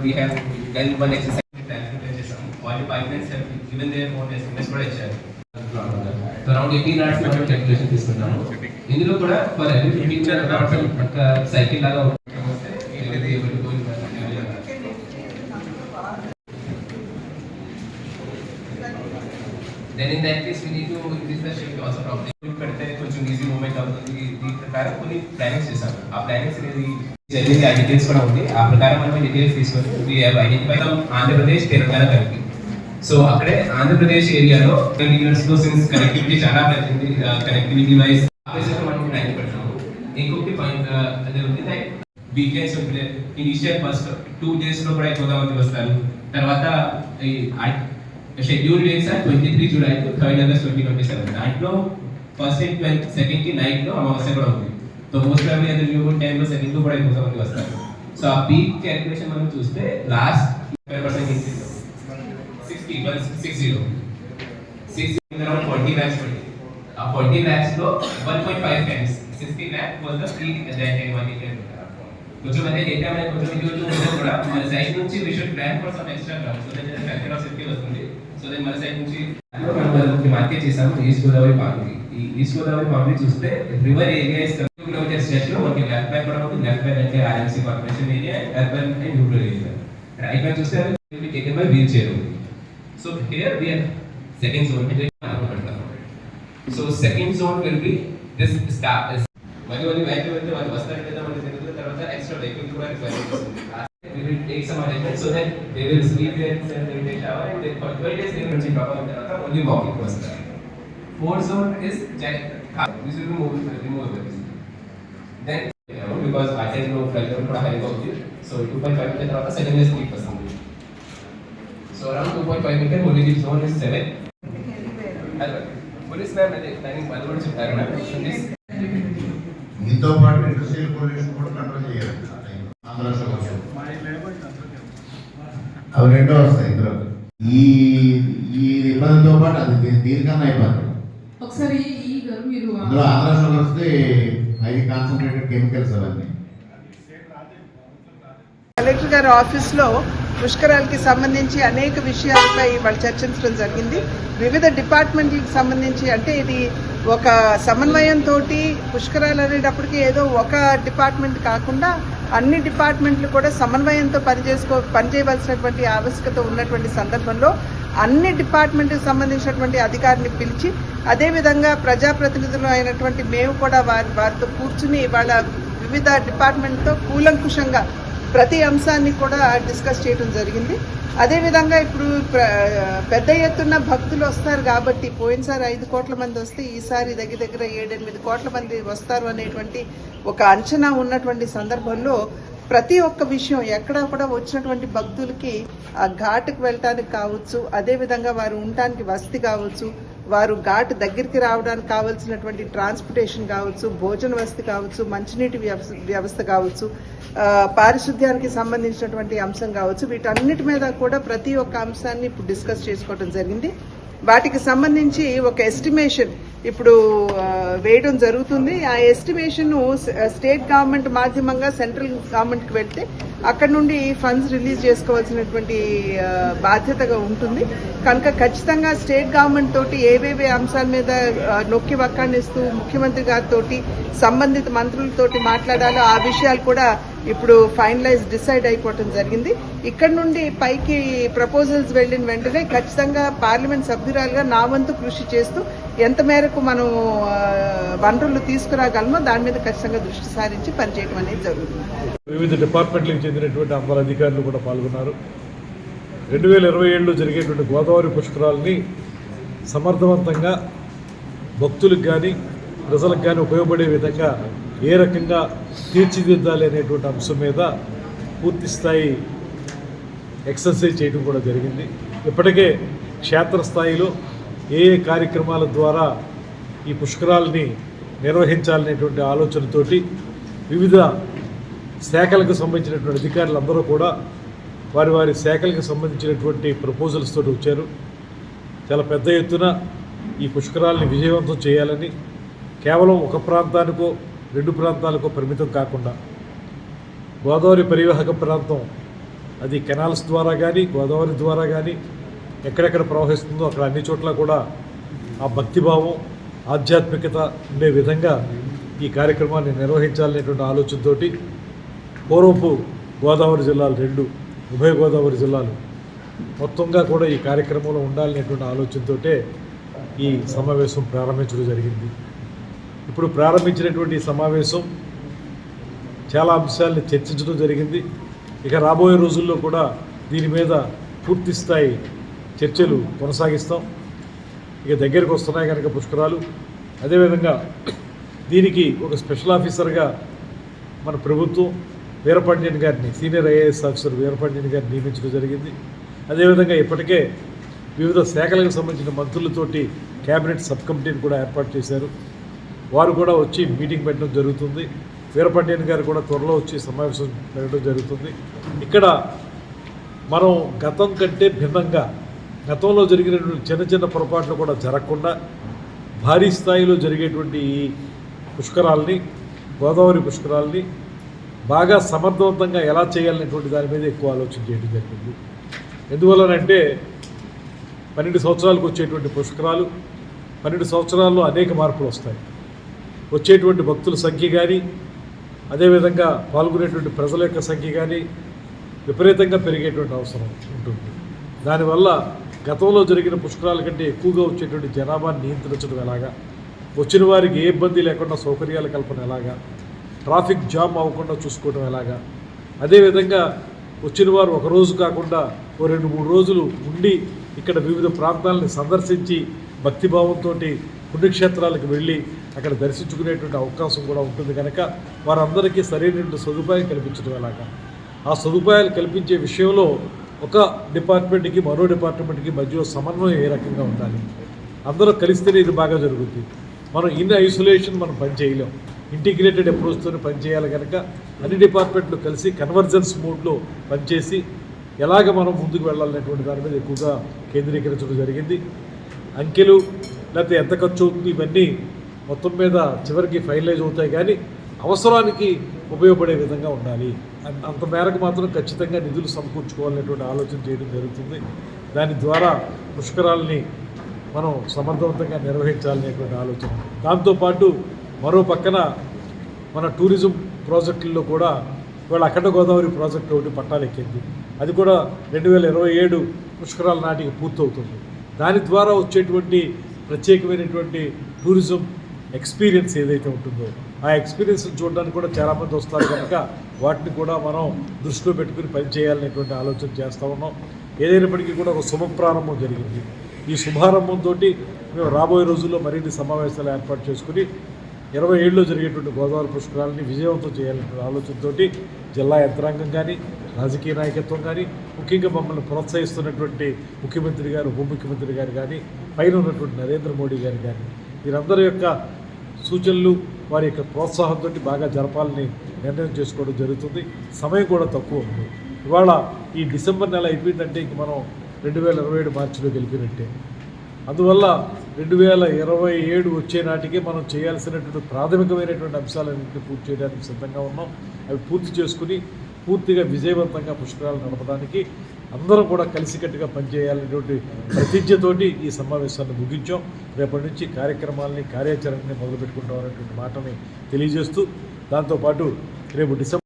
we have done one exercise calculate చేసాము all the pipelines have given their own estimates కూడా ఇచ్చారు so around eighteen hours మనం calculation తీసుకున్నాము. ఇందులో కూడా ఫర్ ఎవ్రీ ఫిఫ్టీన్ అవర్స్ ఒక సైకిల్ లాగా వస్తే ఇది then in that case we need to increase the shift also problem పెడితే కొంచెం ఈజీ మూవ్మెంట్ అవుతుంది దీని ప్రకారం కొన్ని ప్లానింగ్స్ చేశాం ఆ ప్లానింగ్స్ అనేది జరిగింది ఆ డీటెయిల్స్ కూడా ఉంది. ఆ ప్రకారం మనం డీటెయిల్స్ తీసుకొని we have identify Andhra Pradesh Telangana కలిపి సో అక్కడే ఆంధ్రప్రదేశ్ ఏరియాలో ఇయర్స్లో సిన్స్ కనెక్టివిటీ చాలా పెరిగింది. కనెక్టివిటీ వైజ్ మనం ప్లాన్ పెట్టాము ఇంకొకటి పాయింట్ అదే ఉంది లైక్ వీకెండ్స్ ఉంటే ఇనిషియల్ ఫస్ట్ టూ డేస్లో కూడా ఎక్కువగా మంది వస్తారు. తర్వాత schedule days are twenty three July to third August twenty twenty seven దాంట్లో ఫస్ట్ సెకండ్కి నైట్లో అమావాస్య కూడా ఉంది. సో మోస్ట్ ప్రాబ్లీ అది న్యూ టైం లో సెకండ్ కూడా ఎక్కువ మంది వస్తారు. సో ఆ పీక్ క్యాలిక్యులేషన్ మనం చూస్తే last five percent increase sixty one six zero six around forty lakhs ఆ forty ల్యాక్స్లో one point five times sixty lakh was the peak that one year కొంచెం అదే డేటా మీద కొంచెం ఇది వచ్చి కూడా మన సైడ్ నుంచి we should plan for some extra ground so that factor of safety వస్తుంది. సో దట్ మన సైడ్ నుంచి మనం మార్కెట్ చేసాము ఈస్ట్ గోదావరి పార్క్ ఈ ఈస్ట్ గోదావరి పార్క్ చూస్తే river area is kilometre stretch లో మనకి లెఫ్ట్ బ్యాక్ కూడా ఉంది లెఫ్ట్ బ్యాక్ అంటే RMC corporation area urban and rural area right back చూస్తే అది టేకెన్ బై వీల్ చైర్ ఉంది so here we are second zone అంటే so second zone will be this stop మరి వాళ్ళు వెహికల్ వెళ్తే వాళ్ళు వస్తారు కదా మనకి తెలియదు తర్వాత ఎక్స్ట్రా వెహికల్ కూడా రిక్వైర్మెంట్ వస్తుంది we will take some arrangement so that they will sleep there and they will take shower and they, for 12 days they will నుంచి డ్రాప్ అయిన తర్వాత only walking వస్తారు fourth zone is this will be moved Removable then you know, because వాటర్లో flood కూడా హైగా ఉంది so 2.5 metre తర్వాత second days sleep వస్తుంది సో అరౌండ్ 2.5 మీటర్ మునిగి జోన్ ఇస్ 7 పోలీస్ మ్యామ్ అదే ప్లానింగ్ వాళ్ళు కూడా చెప్పారు మ్యామ్ దిస్ దీంతో పాటు ఇండస్ట్రియల్ పొల్యూషన్ కూడా కంట్రోల్ చేయాలి. ఆంధ్ర సమస్య అవి రెండో వస్తాయి ఇందులో। ఈ ఈ ఇబ్బందితో పాటు అది దీనికన్నా అయిపోతుంది। ఒకసారి అందులో ఆంధ్ర వస్తే హైలీ కాన్సన్ట్రేటెడ్ కెమికల్స్ అవన్నీ. కలెక్టర్ గారి ఆఫీస్లో పుష్కరాలకి సంబంధించి అనేక విషయాలపై వాళ్ళు చర్చించడం జరిగింది. వివిధ డిపార్ట్మెంట్లకు సంబంధించి అంటే ఇది ఒక సమన్వయంతో పుష్కరాలు అనేటప్పటికి ఏదో ఒక డిపార్ట్మెంట్ కాకుండా అన్ని డిపార్ట్మెంట్లు కూడా సమన్వయంతో పనిచేసుకో పనిచేయవలసినటువంటి ఆవశ్యకత ఉన్నటువంటి సందర్భంలో అన్ని డిపార్ట్మెంట్కి సంబంధించినటువంటి అధికారిని పిలిచి అదేవిధంగా ప్రజాప్రతినిధులు అయినటువంటి మేము కూడా వారి వారితో కూర్చుని వాళ్ళ వివిధ డిపార్ట్మెంట్తో కూలంకుషంగా ప్రతి అంశాన్ని కూడా డిస్కస్ చేయడం జరిగింది. అదేవిధంగా ఇప్పుడు ప్ర- పెద్ద ఎత్తున భక్తులు వస్తారు కాబట్టి పోయినసారి ఐదు కోట్ల మంది వస్తే ఈసారి దగ్గర దగ్గర ఏడెనిమిది కోట్ల మంది వస్తారు అనేటువంటి ఒక అంచనా ఉన్నటువంటి సందర్భంలో ప్రతి ఒక్క విషయం ఎక్కడ కూడా వచ్చినటువంటి భక్తులకి ఆ ఘాటుకు వెళ్ళటానికి కావచ్చు అదేవిధంగా వారు ఉండటానికి వసతి కావచ్చు వారు ఘాట్ దగ్గరికి రావడానికి కావాల్సినటువంటి ట్రాన్స్పోర్టేషన్ కావచ్చు భోజన వసతి కావచ్చు మంచినీటి వ్యవస్థ వ్యవస్థ కావచ్చు పారిశుద్ధ్యానికి సంబంధించినటువంటి అంశం కావచ్చు వీటన్నిటి మీద కూడా ప్రతి ఒక్క అంశాన్ని ఇప్పుడు డిస్కస్ చేసుకోవడం జరిగింది. వాటికి సంబంధించి ఒక ఎస్టిమేషన్ ఇప్పుడు వేయడం జరుగుతుంది. ఆ ఎస్టిమేషన్ స్టేట్ గవర్నమెంట్ మాధ్యమంగా సెంట్రల్ గవర్నమెంట్కి వెళ్తే అక్కడ నుండి ఫండ్స్ రిలీజ్ చేసుకోవాల్సినటువంటి బాధ్యతగా ఉంటుంది. కనుక ఖచ్చితంగా స్టేట్ గవర్నమెంట్ తోటి ఏవేవి అంశాల మీద నొక్కి వక్కానిస్తూ ముఖ్యమంత్రి గారితో సంబంధిత మంత్రులతోటి మాట్లాడాలో ఆ విషయాలు కూడా ఇప్పుడు ఫైనలైజ్ డిసైడ్ అయిపోవటం జరిగింది. ఇక్కడ నుండి పైకి ప్రపోజల్స్ వెళ్ళిన వెంటనే ఖచ్చితంగా పార్లమెంట్ సభ్యురాలుగా నా వంతు కృషి చేస్తూ ఎంత మేరకు మనం వనరులు తీసుకురాగలమో దాని మీద ఖచ్చితంగా దృష్టి సారించి పనిచేయడం అనేది జరుగుతుంది. వివిధ డిపార్ట్మెంట్లకు చెందినటువంటి అందరు అధికారులు కూడా పాల్గొన్నారు. రెండు వేల ఇరవై ఏడులో జరిగేటువంటి గోదావరి పుష్కరాలని సమర్థవంతంగా భక్తులకు కానీ ప్రజలకు కానీ ఉపయోగపడే విధంగా ఏ రకంగా తీర్చిదిద్దాలి అనేటువంటి అంశం మీద పూర్తి స్థాయి ఎక్సర్సైజ్ చేయడం కూడా జరిగింది. ఇప్పటికే క్షేత్రస్థాయిలో ఏ ఏ కార్యక్రమాల ద్వారా ఈ పుష్కరాలని నిర్వహించాలనేటువంటి ఆలోచనతోటి వివిధ శాఖలకు సంబంధించినటువంటి అధికారులందరూ కూడా వారి వారి శాఖలకు సంబంధించినటువంటి ప్రపోజల్స్ తోటి వచ్చారు. చాలా పెద్ద ఎత్తున ఈ పుష్కరాలని విజయవంతం చేయాలని కేవలం ఒక ప్రాంతానికో రెండు ప్రాంతాలకు పరిమితం కాకుండా గోదావరి పరివాహక ప్రాంతం అది కెనాల్స్ ద్వారా కానీ గోదావరి ద్వారా కానీ ఎక్కడెక్కడ ప్రవహిస్తుందో అక్కడ అన్ని చోట్ల కూడా ఆ భక్తిభావం ఆధ్యాత్మికత ఉండే విధంగా ఈ కార్యక్రమాన్ని నిర్వహించాలనేటువంటి ఆలోచనతోటి పూర్వపు గోదావరి జిల్లాలు రెండు ఉభయ గోదావరి జిల్లాలు మొత్తంగా కూడా ఈ కార్యక్రమంలో ఉండాలనేటువంటి ఆలోచనతోటే ఈ సమావేశం ప్రారంభించడం జరిగింది. ఇప్పుడు ప్రారంభించినటువంటి ఈ సమావేశం చాలా అంశాలను చర్చించడం జరిగింది. ఇక రాబోయే రోజుల్లో కూడా దీని మీద పూర్తి స్థాయి చర్చలు కొనసాగిస్తాం. ఇక దగ్గరకు వస్తున్నాయి కనుక పుష్కరాలు. అదేవిధంగా దీనికి ఒక స్పెషల్ ఆఫీసర్గా మన ప్రభుత్వం వీరపాండ్యన్ గారిని సీనియర్ ఐఏఎస్ ఆఫీసర్ వీరపాండ్యన్ గారిని నియమించడం జరిగింది. అదేవిధంగా ఇప్పటికే వివిధ శాఖలకు సంబంధించిన మంత్రులతోటి కేబినెట్ సబ్ కమిటీని కూడా ఏర్పాటు చేశారు. వారు కూడా వచ్చి మీటింగ్ పెట్టడం జరుగుతుంది. వీరపాండ్యన్ గారు కూడా త్వరలో వచ్చి సమావేశం పెట్టడం జరుగుతుంది. ఇక్కడ మనం గతం కంటే భిన్నంగా గతంలో జరిగినటువంటి చిన్న చిన్న పొరపాట్లు కూడా జరగకుండా భారీ స్థాయిలో జరిగేటువంటి ఈ పుష్కరాల్ని గోదావరి పుష్కరాల్ని బాగా సమర్థవంతంగా ఎలా చేయాలనేటువంటి దాని మీద ఎక్కువ ఆలోచన చేయడం జరిగింది. ఎందువల్లనంటే పన్నెండు సంవత్సరాలకు వచ్చేటువంటి పుష్కరాలు పన్నెండు సంవత్సరాల్లో అనేక మార్పులు వస్తాయి. వచ్చేటువంటి భక్తుల సంఖ్య కానీ అదేవిధంగా పాల్గొనేటువంటి ప్రజల యొక్క సంఖ్య కానీ విపరీతంగా పెరిగేటువంటి అవసరం ఉంటుంది. దానివల్ల గతంలో జరిగిన పుష్కరాల కంటే ఎక్కువగా వచ్చేటువంటి జనాభాను నియంత్రించడం ఎలాగా? వచ్చిన వారికి ఏ ఇబ్బంది లేకుండా సౌకర్యాల కల్పన ఎలాగా? ట్రాఫిక్ జామ్ అవ్వకుండా చూసుకోవడం ఎలాగా? అదేవిధంగా వచ్చిన వారు ఒక రోజు కాకుండా ఓ రెండు మూడు రోజులు ఉండి ఇక్కడ వివిధ ప్రాంతాలని సందర్శించి భక్తిభావంతో పుణ్యక్షేత్రాలకు వెళ్ళి అక్కడ దర్శించుకునేటువంటి అవకాశం కూడా ఉంటుంది కనుక వారందరికీ సరైనటువంటి సదుపాయం కల్పించడం ఎలాగా? ఆ సదుపాయాలు కల్పించే విషయంలో ఒక డిపార్ట్మెంట్కి మరో డిపార్ట్మెంట్కి మధ్య సమన్వయం ఏ రకంగా ఉండాలి? అందరూ కలిస్తేనే ఇది బాగా జరుగుతుంది మనం ఇన్ ఐసోలేషన్ మనం పని చేయలేం. ఇంటిగ్రేటెడ్ అప్రోచ్తో పనిచేయాలి కనుక అన్ని డిపార్ట్మెంట్లు కలిసి కన్వర్జెన్స్ మోడ్లో పనిచేసి ఎలాగ మనం ముందుకు వెళ్ళాలనేటువంటి దాని మీద ఎక్కువగా కేంద్రీకరించడం జరిగింది. అంకెలు లేకపోతే ఎంత ఖర్చు అవుతుంది? ఇవన్నీ మొత్తం మీద చివరికి ఫైనలైజ్ అవుతాయి. కానీ అవసరానికి ఉపయోగపడే విధంగా ఉండాలి. అంత మేరకు మాత్రం ఖచ్చితంగా నిధులు సమకూర్చుకోవాలనేటువంటి ఆలోచన చేయడం జరుగుతుంది. దాని ద్వారా పుష్కరాలని మనం సమర్థవంతంగా నిర్వహించాలనేటువంటి ఆలోచన. దాంతోపాటు మరో పక్కన మన టూరిజం ప్రాజెక్టుల్లో కూడా ఇవాళ అఖండ గోదావరి ప్రాజెక్టు ఒకటి పట్టాలెక్కింది అది కూడా రెండు వేల ఇరవై ఏడు పుష్కరాల నాటికి పూర్తవుతుంది. దాని ద్వారా వచ్చేటువంటి ప్రత్యేకమైనటువంటి టూరిజం ఎక్స్పీరియన్స్ ఏదైతే ఉంటుందో ఆ ఎక్స్పీరియన్స్ చూడడానికి కూడా చాలామంది వస్తారు కనుక వాటిని కూడా మనం దృష్టిలో పెట్టుకుని పనిచేయాలనేటువంటి ఆలోచన చేస్తూ ఉన్నాం. ఏదైనప్పటికీ కూడా ఒక శుభ ప్రారంభం జరిగింది. ఈ శుభారంభంతో మేము రాబోయే రోజుల్లో మరిన్ని సమావేశాలు ఏర్పాటు చేసుకుని ఇరవై ఏళ్ళలో జరిగేటువంటి గోదావరి పుష్కరాలని విజయవంతం చేయాలనే ఆలోచనతో జిల్లా యంత్రాంగం కానీ రాజకీయ నాయకత్వం కానీ ముఖ్యంగా మమ్మల్ని ప్రోత్సహిస్తున్నటువంటి ముఖ్యమంత్రి గారు ఉప ముఖ్యమంత్రి గారు కానీ పైన ఉన్నటువంటి నరేంద్ర మోడీ గారు కానీ వీరందరి యొక్క సూచనలు వారి యొక్క ప్రోత్సాహంతో బాగా జరపాలని నిర్ణయం చేసుకోవడం జరుగుతుంది. సమయం కూడా తక్కువ ఉంది. ఇవాళ ఈ డిసెంబర్ నెల అయిపోయిందంటే ఇంక మనం రెండు వేల ఇరవై ఏడు మార్చిలో గెలిపినట్టే. అందువల్ల రెండు వేల ఇరవై ఏడు వచ్చే నాటికి మనం చేయాల్సినటువంటి ప్రాథమికమైనటువంటి అంశాలన్నింటినీ పూర్తి చేయడానికి సిద్ధంగా ఉన్నాం. అవి పూర్తి చేసుకుని పూర్తిగా విజయవంతంగా పుష్కరాలు నడపడానికి అందరం కూడా కలిసికట్టుగా పనిచేయాలనేటువంటి ప్రతిజ్ఞతోటి ఈ సమావేశాన్ని ముగించాం. రేపటి నుంచి కార్యక్రమాలని కార్యాచరణని మొదలుపెట్టుకుంటాం అనేటువంటి మాటని తెలియజేస్తూ దాంతోపాటు రేపు డిసెంబర్